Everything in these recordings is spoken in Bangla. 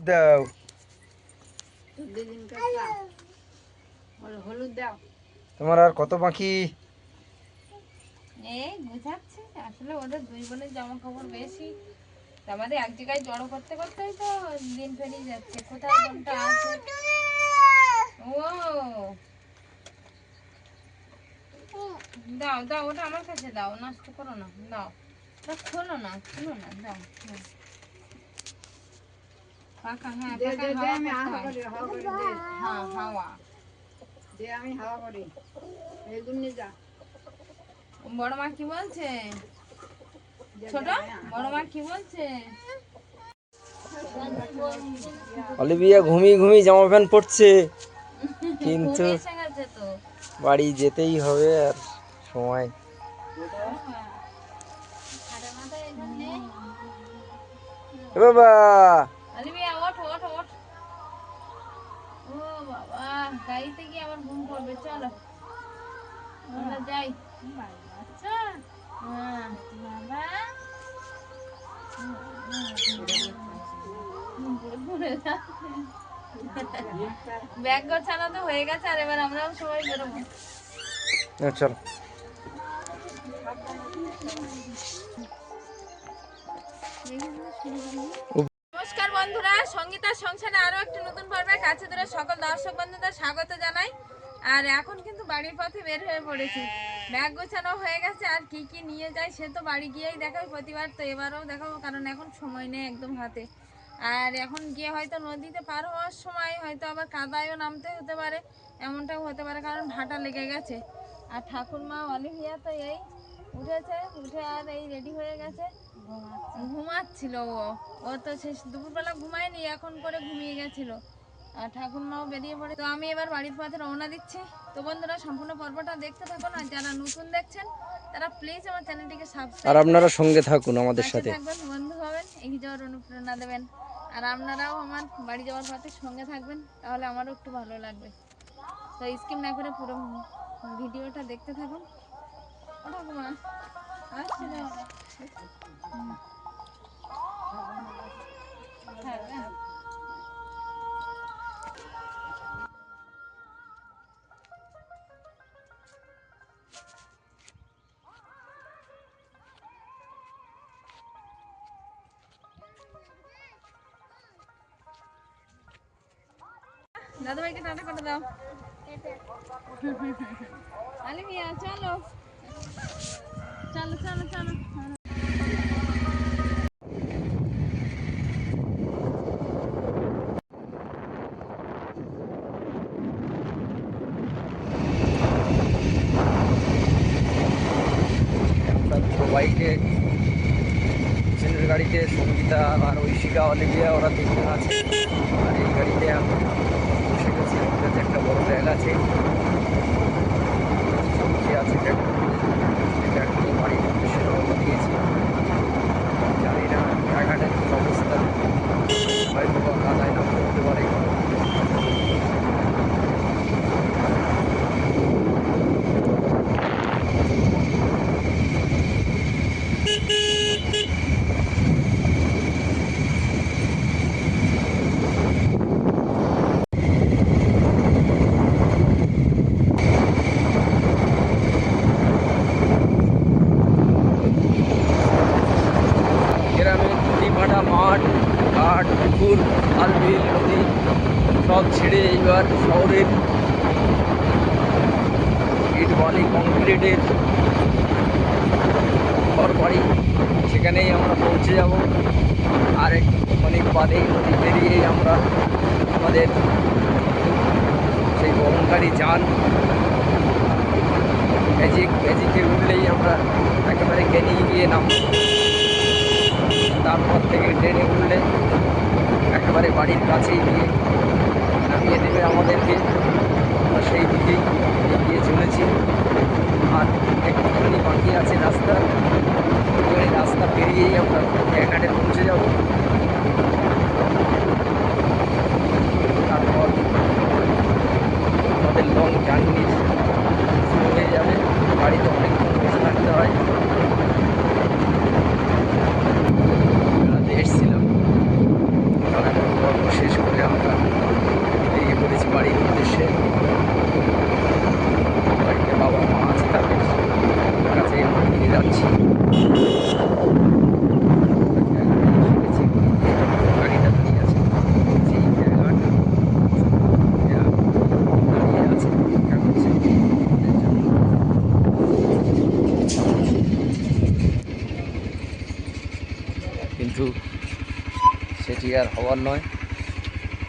দাও। হলুদ দাও তোমার আর কত বাকি? এই আসলে দুই বোনের জামা কাপড় বেশি। আমাদের এক জায়গায় জড়ো করতে তো দিন পেরিয়ে যাচ্ছে, কোথায় আছে? ও। দাও দাও, ওটা আমার কাছে দাও, নষ্ট করো না, দাও। খোলো না খোলো না দাও। হ্যাঁ দে পাকা দে দে হাওয়া আমি হাওয়া। করি হাওয়া করি দে। হাওয়া। দে আমি হাওয়া করি। এগুন যা। বড় মা কি বলছে? ছোট? বড় মা কি বলছে? অলিভিয়া ঘুমিয়ে ঘুমিয়ে জামা প্যান্ট পরছে। কিন্তু বাড়ি যেতেই হবে আর সময়। বাবা! পড়বে চলো। আমরা যাই। আচ্ছা বাবা ব্যাগ গোছানো তো হয়ে গেছে আর এবার আমরাও সবাই বেরোবো। চলো। নমস্কার বন্ধুরা সঙ্গীতার সংসারে আরও একটি নতুন পর্বে কাছে ধরে সকল দর্শক বন্ধুদের স্বাগত জানাই। আর এখন কিন্তু বাড়ির পথে বের হয়ে পড়েছি। ব্যাগ গোছানো হয়ে গেছে আর কি কি নিয়ে যায় সে তো বাড়ি গিয়েই দেখাই প্রতিবার তো এবারও দেখাবো কারণ এখন সময় নেই একদম হাতে। আর এখন গিয়ে হয়তো নদীতে পার হওয়ার সময় হয়তো আবার কাদায়ও নামতে হতে পারে এমনটাও হতে পারে কারণ ভাটা লেগে গেছে। আর ঠাকুরমা অলিভিয়া তো এই উঠেছে উঠে আর এই রেডি হয়ে গেছে। ঘুমাচ্ছিল ও। ও তো শেষ দুপুরবেলা ঘুমায়নি এখন করে ঘুমিয়ে গেছিল। ঠাকুরমাও বেরিয়ে পড়ে। তো আমি এবার বাড়ির পথে রওনা দিচ্ছি। তো বন্ধুরা সম্পূর্ণ পর্বটা দেখতে থাকুন আর যারা নতুন দেখছেন তারা প্লিজ আমার চ্যানেলটিকে সাবস্ক্রাইব আর আপনারা সঙ্গে থাকুন আমাদের সাথে। থাকবেন বন্ধু হবেন এগিয়ে যাওয়ার অনুপ্রেরণা দেবেন। আর আপনারাও আমার বাড়ি যাওয়ার পথে সঙ্গে থাকবেন তাহলে আমারও একটু ভালো লাগবে। তো স্কিপ না করে পুরো ভিডিওটা দেখতে থাকুন। ঠাকুমা না ওরা। হ্যাঁ, হ্যাঁ। দাদাভাইকে টাটা করে দাও আলি মিয়া, চলো চলো চলো চলো গাড়িতে সঙ্গীতা আর ঐশিকা অলিভিয়া, ওরা তিনজন আছে আর এই গাড়িতে আমি বসে গেছি আমাদের কাছে একটা বড় ব্যাগ আছে সবজি আছে ব্যাগ ব্যাগ নিয়ে বাড়ির উদ্দেশ্যে রওনা দিয়েছি জানি না রায়ঘাটের কী অবস্থা হয়তো বা কাদায় নামতে হতে পারে গ্রামের নদীমাটা মাঠ ঘাট পুকুর খালবিল নদী সব ছেড়ে শহরের ইট বালি কংক্রিটের ঘর বাড়ি। সেখানেই আমরা পৌঁছে যাব। আর অনেক বাদেই নদী পেরিয়েই আমরা আমাদের সেই বহনকারী যান। ম্যাজিক ম্যাজিকে উঠলেই আমরা একেবারে ক্যানিং গিয়ে নামবো। তারপর থেকে ট্রেনে উঠলে একেবারে বাড়ির কাছেই গিয়ে নামিয়ে দেবে আমাদেরকে। আমরা সেই দিকেই এগিয়ে চলেছি। আর একটুখানি বাকি আছে রাস্তা। রাস্তা পেরিয়েই আমরা জায়গাটা পৌঁছে যাব তারপর আমাদের লং জার্নি শুরু হয়ে যাবে গাড়িতে অনেকক্ষণ বসে থাকতে হয় বেড়াতে এসেছিলাম কারণ এখন ঘর বসে আর হওয়ার নয়।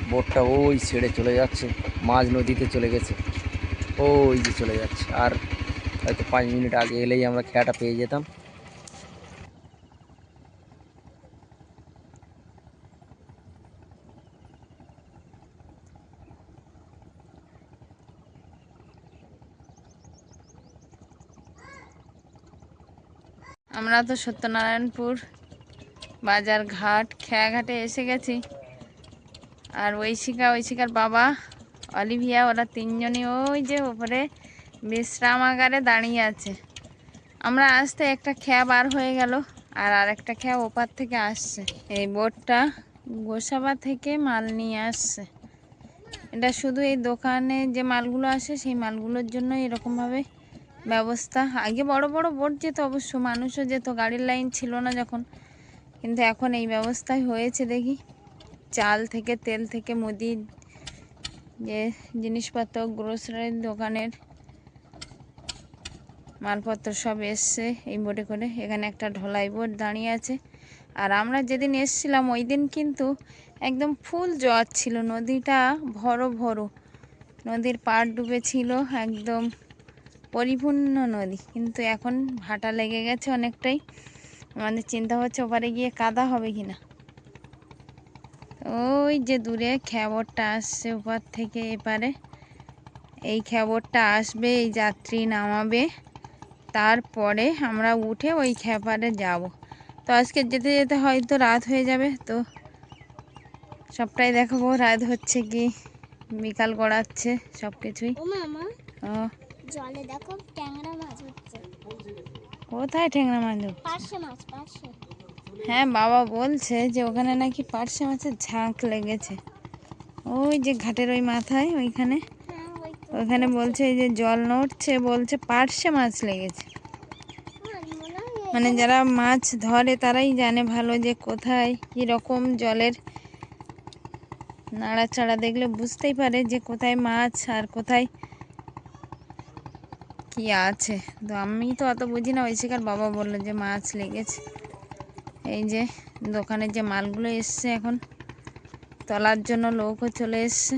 বোটটা ওই ছেড়ে চলে যাচ্ছে, মাঝ নদীতে চলে গেছে। ওই যে চলে যাচ্ছে। আর হয়তো পাঁচ মিনিট আগে এলেই আমরা খেয়াটা পেয়ে যেতাম। আমরা তো সত্যনারায়ণপুর বাজার ঘাট, খেয়াঘাটে এসে গেছি। আর ঐশিকা ঐশিকার বাবা, অলিভিয়া, ওরা তিনজনই ওই যে উপরে বিশ্রামাগারে দাঁড়িয়ে আছে। আমরা আসতে একটা খেয়া বার হয়ে গেল, আর আরেকটা খেয়া ওপার থেকে আসছে। এই বোটটা গোসাবা থেকে মাল নিয়ে আসছে। এটা শুধু এই দোকানে যে মালগুলো আসে, সেই মালগুলোর জন্য এরকমভাবে ব্যবস্থা। আগে বড় বড় বোট যেত অবশ্য, মানুষও যেত, গাড়ির লাইন ছিল না যখন। কিন্তু এখন এই ব্যবস্থাই হয়েছে দেখি। চাল থেকে তেল থেকে মুদি, যে জিনিসপত্র গ্রোসারির দোকানের মালপত্র সব এসছে এই বোটে করে। এখানে একটা ঢলাই বোট দাঁড়িয়ে আছে। আর আমরা যেদিন এসছিলাম ওই দিন কিন্তু একদম ফুল জল ছিল। নদীটা ভরো ভরো। নদীর পাড় ডুবে ছিল একদম পরিপূর্ণ নদী। কিন্তু এখন ভাটা লেগে গেছে অনেকটাই। আমাদের চিন্তা হচ্ছে ওপারে গিয়ে কাদা হবে কিনা। ওই যে দূরে খ্যাবরটা আসছে ওপার থেকে এপারে। এই খ্যাবরটা আসবে এই যাত্রী নামাবে। তারপরে আমরা উঠে ওই খেপারে যাব। তো আজকে যেতে যেতে হয়তো রাত হয়ে যাবে তো সবটাই দেখাবো। রাত হচ্ছে কি বিকাল গড়াচ্ছে সব কিছুই ও। জলে দেখো ট্যাংরা মাছ হচ্ছে। কোথায় ঠেংরা মাছ? পার্শে হ্যাঁ বাবা বলছে যে ওখানে নাকি পার্শে মাছের ঝাঁক লেগেছে। ওই যে ঘাটের ওই মাথায় ওইখানে। হ্যাঁ ওখানে বলছে এই যে জল নড়ছে বলছে পার্শে মাছ লেগেছে। মনে হয় মানে যারা মাছ ধরে তারাই জানে ভালো যে কোথায় কী রকম জলের নাড়াচাড়া দেখলে বুঝতেই পারে যে কোথায় মাছ আর কোথায় কি আছে? তো আমি তো অত বুঝি না ঐশিকার বাবা বলল যে মাছ লেগেছে। এই যে দোকানের যে মালগুলো এসছে এখন, তোলার জন্য লোকও চলে এসছে।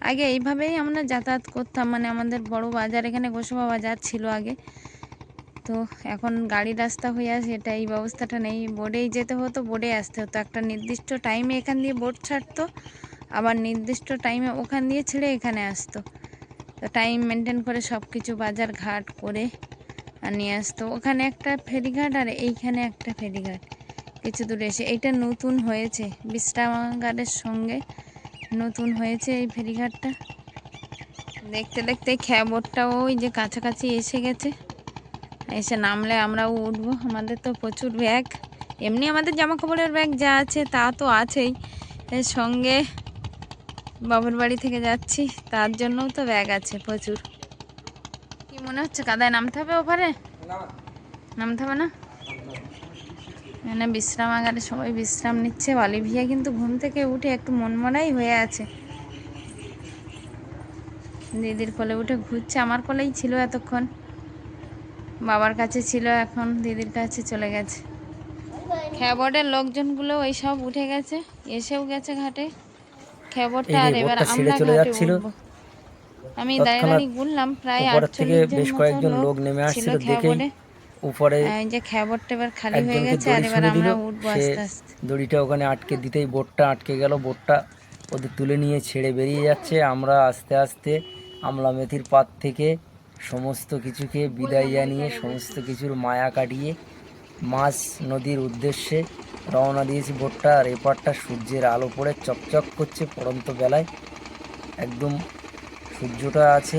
আগে এইভাবেই আমরা যাতায়াত করতাম মানে আমাদের বড় বাজার, এখানে গোসবা বাজার ছিল আগে। তো এখন গাড়ি রাস্তা হয়ে আসে এটা এই ব্যবস্থাটা নেই। বোর্ডেই যেতে হতো বোর্ডে আসতে হতো। একটা নির্দিষ্ট টাইমে এখান দিয়ে বোর্ড ছাড়তো, আবার নির্দিষ্ট টাইমে ওখান দিয়ে ছেড়ে এখানে আসতো। তো টাইম মেনটেন করে সব কিছু বাজার ঘাট করে নিয়ে আসতো। ওখানে একটা ফেরিঘাট আর এইখানে একটা ফেরিঘাট। কিছু দূরে এসে এইটা নতুন হয়েছে। বিশ্রামাগারের সঙ্গে নতুন হয়েছে এই ফেরিঘাটটা। দেখতে দেখতে খ্যাবোটটা ওই যে কাছাকাছি এসে গেছে। এসে নামলে আমরাও উঠবো। আমাদের তো প্রচুর ব্যাগ এমনি আমাদের জামা কাপড়ের ব্যাগ যা আছে তা তো আছেই। এর সঙ্গে বাবার বাড়ি থেকে যাচ্ছি, তার জন্যও তো ব্যাগ আছে প্রচুর। কি মনে হচ্ছে, কাদায় নামতে হবে ওপারে? নামতে হবে না? এখানে বিশ্রামাগারে সবাই বিশ্রাম নিচ্ছে। অলিভিয়া কিন্তু ঘুম থেকে উঠে একটু মনমরাই হয়ে আছে। দিদির কোলে উঠে ঘুরছে, আমার কোলেই ছিল এতক্ষণ। বাবার কাছে ছিল, এখন দিদির কাছে চলে গেছে। খেবরের লোকজনগুলো ওই সব উঠে গেছে, এসেও গেছে ঘাটে। খেবরটা আর এবার আমরা চলে যাচ্ছিল। আমি গুনলাম প্রায় উপরের থেকে বেশ কয়েকজন লোক নেমে আসছিল খেবরে। উপরে যে খেবরটা এবার খালি হয়ে গেছে আর এবার আমরা উঠবো আস্তে আস্তে। দড়িটা ওখানে আটকে দিতেই বোটটা আটকে গেল। বোটটা ওদের তুলে নিয়ে ছেড়ে বেরিয়ে যাচ্ছে। আমরা আস্তে আস্তে আমলা মেথির পাত থেকে সমস্ত কিছুকে বিদায় জানিয়ে সমস্ত কিছুর মায়া কাটিয়ে মাছ নদীর উদ্দেশ্যে রওনা দিয়েছি বোটটা আর এপারটা সূর্যের আলো পড়ে চকচক করছে পড়ন্ত বেলায়। একদম সূর্যটা আছে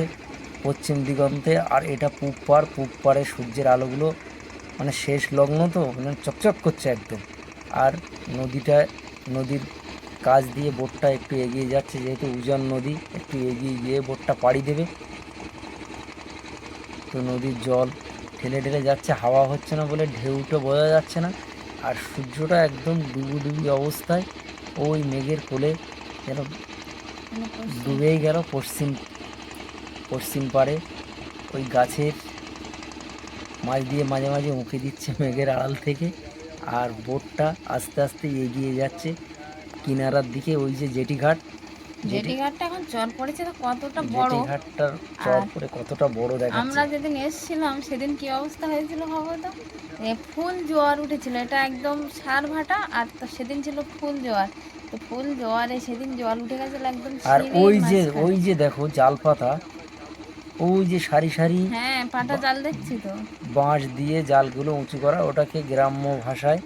পশ্চিম দিগন্তে আর এটা পূব পার, পূব পারে সূর্যের আলোগুলো মানে শেষ লগ্ন তো মানে চকচক করছে একদম। আর নদীটা, নদীর কাজ দিয়ে বোটটা একটু এগিয়ে যাচ্ছে, যেহেতু উজান নদী, একটু এগিয়ে গিয়ে বোটটা পাড়ি দেবে। তো নদীর জল ঠেলে ঠেলে যাচ্ছে, হাওয়া হচ্ছে না বলে ঢেউটা বোঝা যাচ্ছে না। আর সূর্যটা একদম ডুবু ডুবি অবস্থায় ওই মেঘের কোলে যেন ডুবেই গেল পশ্চিম পশ্চিম পারে ওই গাছের মাছ দিয়ে মাঝে মাঝে উঁকে দিচ্ছে মেঘের আড়াল থেকে আর বোটটা আস্তে আস্তে এগিয়ে যাচ্ছে কিনারার দিকে ওই যে জেটি ঘাট। জেটি ঘাটটা এখন চর পড়েছে তো কতটা বড়? জেটি ঘাটটার চর করে কতটা বড় আমরা দেখাচ্ছে যেদিন এসেছিলাম সেদিন কি অবস্থা হয়েছিল খবর তো ফুল জোয়ার উঠেছিল। এটা একদম সার ভাটা আর সেদিন ছিল ফুল জোয়ার। তো ফুল জোয়ারে সেদিন জল উঠে গেছিল একদম আর ওই যে ওই যে দেখো জাল পাতা ওই যে সারি সারি হ্যাঁ পাটা জাল দেখছি তো। বাঁশ দিয়ে জালগুলো উঁচু করা ওটাকে গ্রাম্য ভাষায়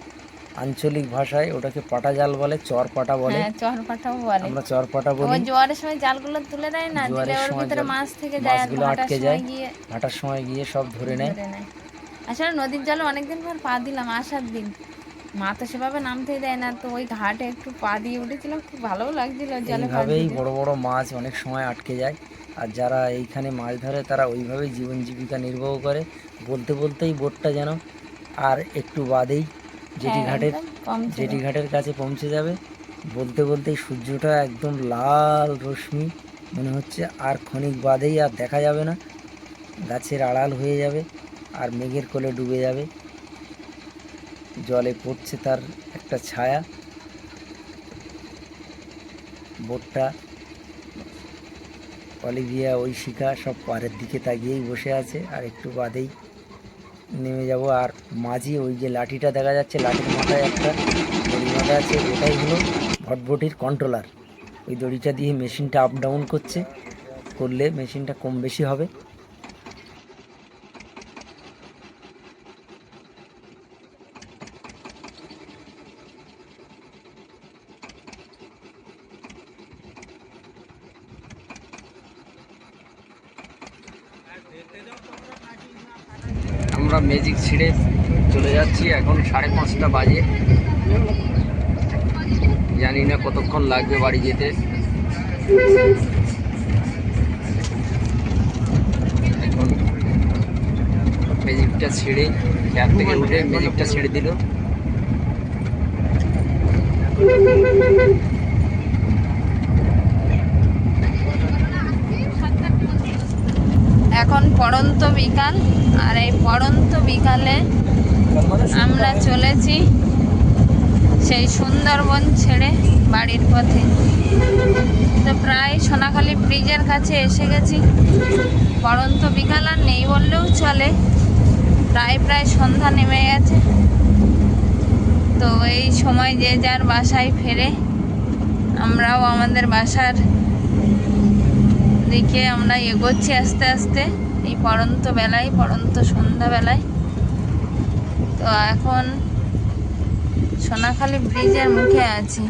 আঞ্চলিক ভাষায় ওটাকে পাটা জাল বলে চর পাটা বলে। হ্যাঁ চর পাটাও বলে। আমরা চর পাটা ওই বলি। জোয়ারের সময় জালগুলো তুলে দেয় না? দিলে জোয়ারের ওর সময় ভিতরে মাছ থেকে যায় আর মাছগুলো ভাটার আটকে সময়। গিয়ে ভাটার সময় গিয়ে সব ধরে নেয়। আসলে নদীর জলে অনেকদিন পর পা দিলাম আসার দিন। মা তো সেভাবে নামতেই দেয় না তো ওই ঘাটে একটু পা দিয়ে উঠেছিলাম খুব ভালোও লাগছিল জলে পা এইভাবেই বড় বড় মাছ অনেক সময় আটকে যায় আর যারা এইখানে মাছ ধরে তারা ওইভাবেই জীবন জীবিকা নির্বাহ করে বলতে বলতেই বোটটা যেন আর একটু বাদেই জেটি হ্যাঁ, ঘাটের জেটি ঘাটের কাছে পৌঁছে যাবে। বলতে বলতেই সূর্যটা একদম লাল রশ্মি মনে হচ্ছে আর ক্ষণিক বাদেই আর দেখা যাবে না। গাছের আড়াল হয়ে যাবে। আর মেঘের কোলে ডুবে যাবে। জলে পড়ছে তার একটা ছায়া। বোটটা, অলিভিয়া, ঐশিকা সব পাড়ের দিকে তাকিয়েই বসে আছে। আর একটু বাদেই নেমে যাব। আর মাঝি ওই যে লাঠিটা দেখা যাচ্ছে, লাঠির মাথায় একটা দড়ি বাঁধা আছে। ওটাই হলো ভটভটির কন্ট্রোলার ওই দড়িটা দিয়ে মেশিনটা আপ ডাউন করছে। করলে মেশিনটা কম বেশি হবে আমরা ম্যাজিক ছিঁড়ে চলে যাচ্ছি, এখন সাড়ে পাঁচটা বাজে। জানি না কতক্ষণ লাগবে বাড়ি যেতে। এখন ম্যাজিকটা ছেড়ে, ক্যাব থেকে উঠে ম্যাজিকটা ছেড়ে দিল। এখন পড়ন্ত বিকাল, আর এই পড়ন্ত বিকালে আমরা চলেছি সেই সুন্দরবন ছেড়ে বাড়ির পথে। তো প্রায় সোনাখালী ব্রিজের কাছে এসে গেছি। পড়ন্ত বিকাল আর নেই বললেও চলে। প্রায় প্রায় সন্ধ্যা নেমে গেছে। তো এই সময় যে যার বাসায় ফেরে, আমরাও আমাদের বাসার দিকে আমরা এগোচ্ছি আস্তে আস্তে এই পড়ন্ত বেলায় পড়ন্ত সন্ধ্যাবেলায় তো এখন সোনাখালী ব্রিজের মুখে আছি।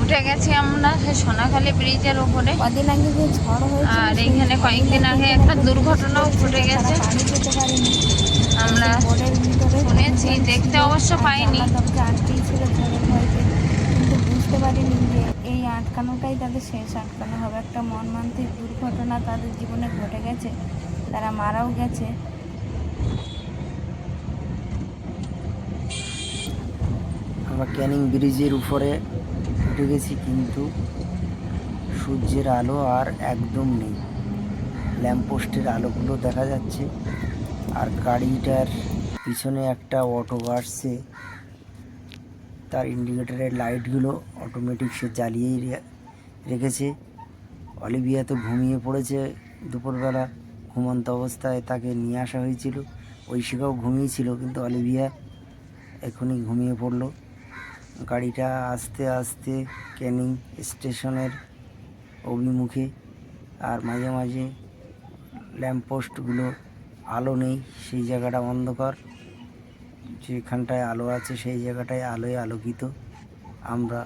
উঠে গেছি আমরা সোনাখালী ব্রিজের উপরে। কদিন আগে যে ঝড় হয়েছে আর এখানে কয়েকদিন আগে একটা দুর্ঘটনাও ঘটে গেছে। আমরা শুনেছি দেখতে অবশ্য পাইনি। বুঝতে পারিনি যে এই আটকানোটাই তাদের শেষ আটকানো হবে। একটা মর্মান্তিক দুর্ঘটনা তাদের জীবনে ঘটে গেছে তারা মারাও গেছে। আমরা ক্যানিং ব্রিজের উপরে উঠে গেছি কিন্তু সূর্যের আলো আর একদম নেই। ল্যাম্পপোস্টের আলোগুলো দেখা যাচ্ছে আর গাড়িটার পিছনে একটা অটো আসছে তার ইন্ডিকেটারের লাইটগুলো অটোমেটিক সে জ্বালিয়েই রেখেছে। অলিভিয়া তো ঘুমিয়ে পড়েছে দুপুরবেলা, ঘুমন্ত অবস্থায় তাকে নিয়ে আসা হয়েছিল। ঐশিকাও ঘুমিয়েছিল, কিন্তু অলিভিয়া এখনই ঘুমিয়ে পড়ল। গাড়িটা আস্তে আস্তে ক্যানিং স্টেশনের অভিমুখে আর মাঝে মাঝে ল্যাম্পপোস্টগুলো আলো নেই, সেই জায়গাটা অন্ধকার। যেখানটায় আলো আছে, সেই জায়গাটায় আলোয় আলোকিত। আমরা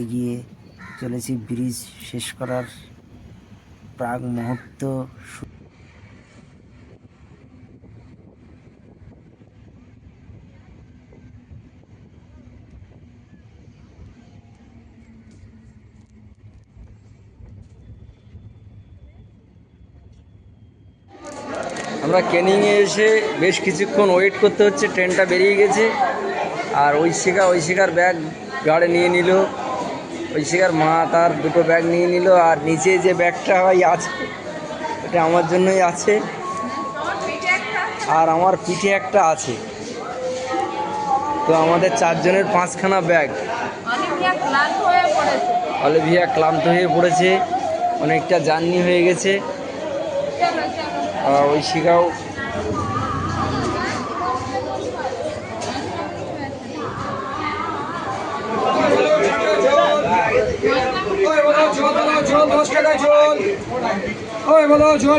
এগিয়ে চলেছি। ব্রিজ শেষ করার প্রাক মুহূর্ত আমরা ক্যানিংয়ে এসে বেশ কিছুক্ষণ ওয়েট করতে হচ্ছে ট্রেনটা বেরিয়ে গেছে। আর ঐশিকা ঐশিকার ব্যাগ গাড়ি নিয়ে নিল। ঐশিকার মা তার দুটো ব্যাগ নিয়ে নিল আর নিচে যে ব্যাগটা হয় আছে এটা আমার জন্যই আছে? আর আমার পিঠে একটা আছে। তো আমাদের চারজনের পাঁচখানা ব্যাগ অলিভিয়া ক্লান্ত হয়ে পড়েছে। অনেকটা জার্নি হয়ে গেছে। ওই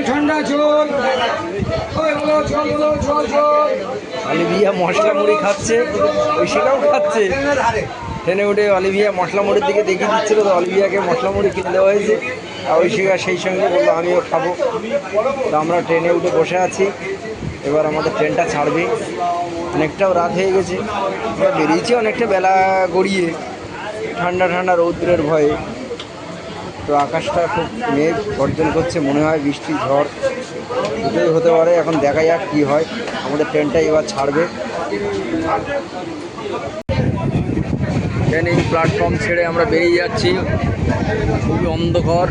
ঝোল অলিভিয়া মশলা মুড়ি খাচ্ছে ওই শিখাও খাচ্ছে। ট্রেনে উঠে অলিভিয়া মশলা মুড়ির দিকে দেখিয়ে দিচ্ছিল তো অলিভিয়াকে মশলা মুড়ি কিনে দেওয়া হয়েছে। ওই সেই সঙ্গে বলল, আমিও খাব। তো আমরা ট্রেনে উঠে বসে আছি। এবার আমাদের ট্রেনটা ছাড়বে। অনেকটাও রাত হয়ে গেছে। আমরা বেরিয়েছি অনেকটা বেলা গড়িয়ে। ঠান্ডা ঠান্ডা রৌদ্রের ভয়ে। তো আকাশটা খুব মেঘ গর্জন করছে, মনে হয় বৃষ্টি, ঝড়। দুটোই হতে পারে, এখন দেখা যাক কী হয়। আমাদের ট্রেনটা এবার ছাড়বে। ট্রেনিং প্ল্যাটফর্ম ছেড়ে আমরা বেরিয়ে যাচ্ছি। খুবই অন্ধকার।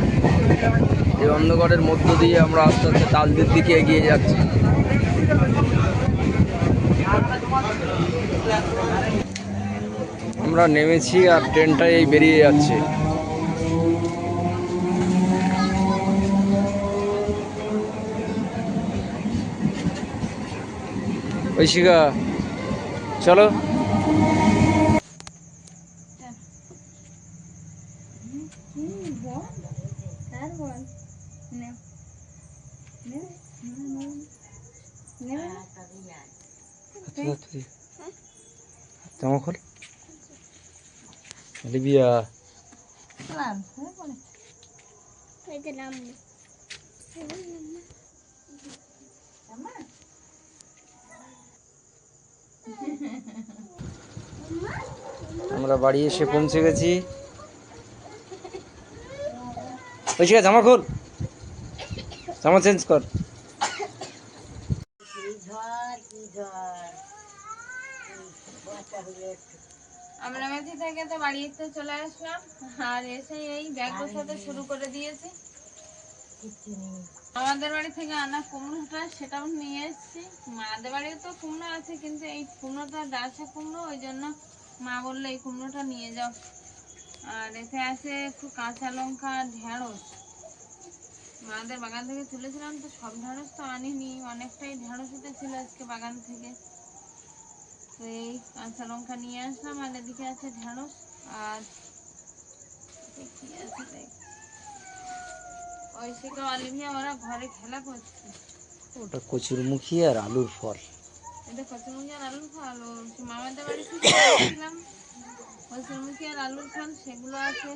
এই অন্ধকারের মধ্য দিয়ে আমরা আস্তে আস্তে তালদির দিকে এগিয়ে যাচ্ছি। আমরা নেমেছি আর ট্রেনটা এই বেরিয়ে যাচ্ছে। ঐশিকা, চলো আর বল নে নে নে জামা খোল আমরা বাড়ি এসে পৌঁছে গেছি। ঐশিকা জামা খোল। জামা চেঞ্জ কর আমরা মেথি থেকে তো বাড়িতে চলে আসলাম। আর এসে এই ব্যাগ গোছাতে শুরু করে দিয়েছি। আমাদের বাড়ি থেকে আনা কুমড়োটা সেটাও নিয়ে এসেছি। মাদের বাড়িও তো কুমড়ো আছে কিন্তু এই কুমড়োটা ডাসা কুমড়ো ওই জন্য মা বলল এই কুমড়োটা নিয়ে যাও। আর এতে আছে একটু কাঁচা লঙ্কা ঢেঁড়স। মাদের বাগান থেকে তুলেছিলাম তো সব ঢেঁড়স তো আনিনি। অনেকটাই ঢেঁড়স উঠেছিল আজকে বাগান থেকে। তো এই কাঁচা লঙ্কা নিয়ে আসলাম আর এদিকে আছে ঢেঁড়স। আর আছে দেখ অলিভিয়া ওরা ঘরে খেলা করছে। ওটা কচুরমুখী আর আলুর ফল। এটা কচুরমুখী আর আলুর ফল ও মামাদের বাড়ি থেকে এনেছিলাম। কচুরমুখী আর আলুর ফল সেগুলো আছে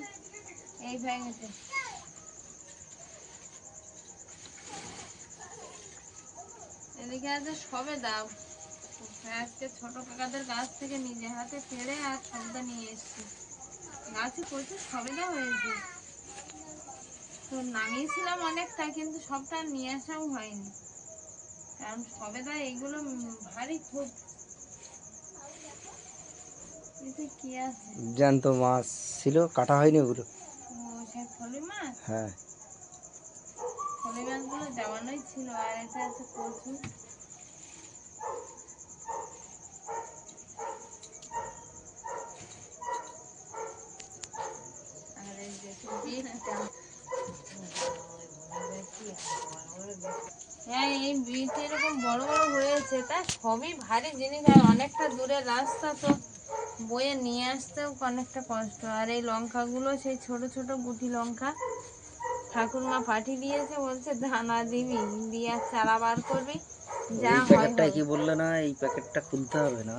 এই ব্যাগেতে এদিকে আছে সবে দাও আজকে ছোট কাকাদের গাছ থেকে নিজে হাতে পেড়ে আর সবটা নিয়ে এসেছি। গাছে প্রচুর সবেদা হয়েছে। তো নামিয়েছিলাম অনেকটা কিন্তু সবটা নিয়ে আসাও হয়নি। কারণ সবেদা এইগুলো ভারী খুব কি আছে? জ্যান্ত মাছ ছিল কাটা হয়নি ওগুলো। মাছ? হ্যাঁ। ফলি মাছগুলো জমানোই ছিল আর এটা আছে কচু আর এই যে বিটটা। হ্যাঁ এই বিট এরকম বড় বড় হয়েছে। তা সবই ভারী জিনিস আর অনেকটা দূরের রাস্তা তো বয়ে নিয়ে আসতেও অনেকটা কষ্ট। আর এই লঙ্কাগুলো সেই ছোট ছোট গুটি লঙ্কা ঠাকুরমা পাঠিয়ে দিয়েছে বলছে দানা দিবি দিয়ে চারা বার করবি যা হয় প্যাকেটটা কি বললে না এই প্যাকেটটা খুলতে হবে না?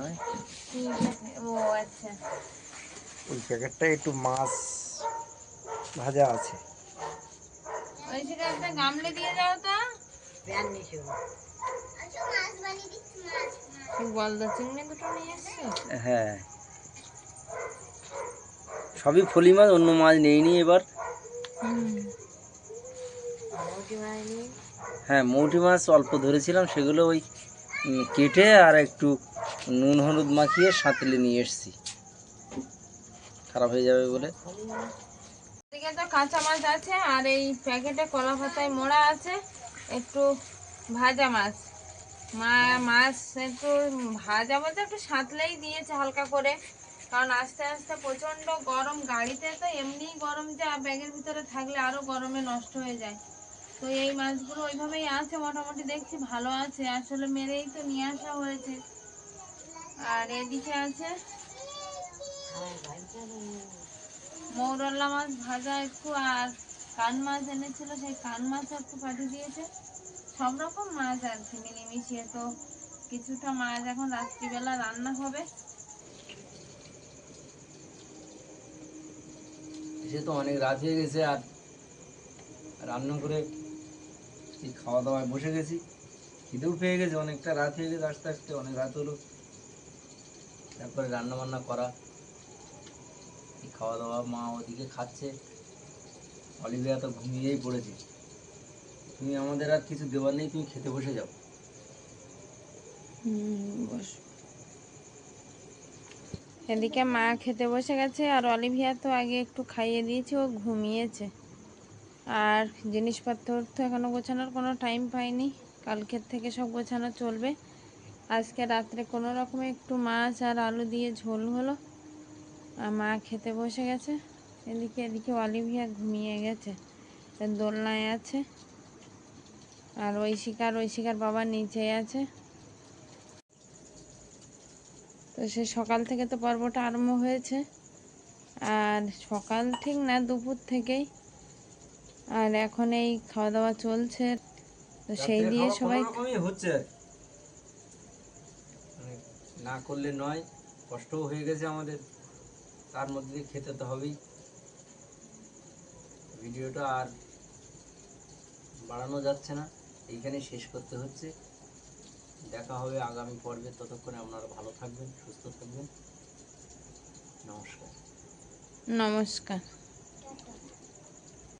ও আচ্ছা। ওই প্যাকেটটা একটু মাছ ভাজা আছে। ওই সেটা একটা গামলে দিয়ে যাও তো। সেই গলদা চিংড়ি দুটো নিয়ে এসছো? হ্যাঁ। সবই ফলি মাছ অন্য মাছ নেইনি এবার। হ্যাঁ মৌটি মাছ অল্প ধরেছিলাম সেগুলো ওই কেটে আর একটু নুন হলুদ মাখিয়ে সাঁতলে নিয়ে এসেছি। খারাপ হয়ে যাবে বলে। এদিকে তো কাঁচা মাছ আছে আর এই প্যাকেটে কলা পাতায় মোড়া আছে, একটু ভাজা মাছ। মা, মাছ একটু ভাজা বলতে একটু সাঁতলেই দিয়েছে হালকা করে, কারণ আস্তে আস্তে প্রচণ্ড গরম গাড়িতে, তো এমনিই গরম যা ব্যাগের ভিতরে থাকলে আরও গরমে নষ্ট হয়ে যায়। তো এই মাছগুলো ওইভাবেই আছে, মোটামুটি দেখছি ভালো আছে, আসলে মেরেই তো নিয়ে আসা হয়েছে। আর এদিকে আছে মৌরল্লা মাছ ভাজা একটু আর কান মাছ এনেছিল, সেই কান মাছ একটু পাঠিয়ে দিয়েছে। সব রকম মাছ আর কি, মিলিমিশিয়ে তো কিছুটা মাছ এখন রাত্রিবেলা রান্না হবে। সে তো অনেক রাত হয়ে গেছে আর রান্না করে খাওয়া দাওয়ায় বসে গেছি। খিদেও পেয়ে গেছে, অনেকটা রাত হয়ে গেছে, আস্তে আস্তে অনেক রাত হলো। তারপরে রান্না বান্না করা এই খাওয়া দাওয়া মা ওদিকে খাচ্ছে। অলিভিয়া তো ঘুমিয়েই পড়েছে। তুমি আমাদের আর কিছু দেওয়ার নেই, তুমি খেতে বসে যাও। এদিকে মা খেতে বসে গেছে, আর অলিভিয়া তো আগে একটু খাইয়ে দিয়েছে, ও ঘুমিয়েছে। আর জিনিসপত্র তো এখনও গোছানোর কোনো টাইম পাইনি। কালকের থেকে সব গোছানো চলবে। আজকে রাত্রে কোনো রকমে একটু মাছ আর আলু দিয়ে ঝোল হলো। মা খেতে বসে গেছে। এদিকে এদিকে অলিভিয়া ঘুমিয়ে গেছে। দোলনায় আছে। আর ওই শিকার ওই শিকার বাবা নিচে আছে। তো সে সকাল থেকে তো পর্বটা আরম্ভ হয়েছে। আর সকাল ঠিক না দুপুর থেকেই। আর এখন এই খাওয়া দাওয়া চলছে। তো সেই দিয়ে সবাই হচ্ছে। মানে না করলে নয় কষ্টও হয়ে গেছে আমাদের। তার মধ্যে দিয়ে খেতে তো হবেই। ভিডিওটা আর বাড়ানো যাচ্ছে না। এইখানে শেষ করতে হচ্ছে। দেখা হবে আগামী পর্বে। ততক্ষণে আপনারা ভালো থাকবেন, সুস্থ থাকবেন। নমস্কার। নমস্কার।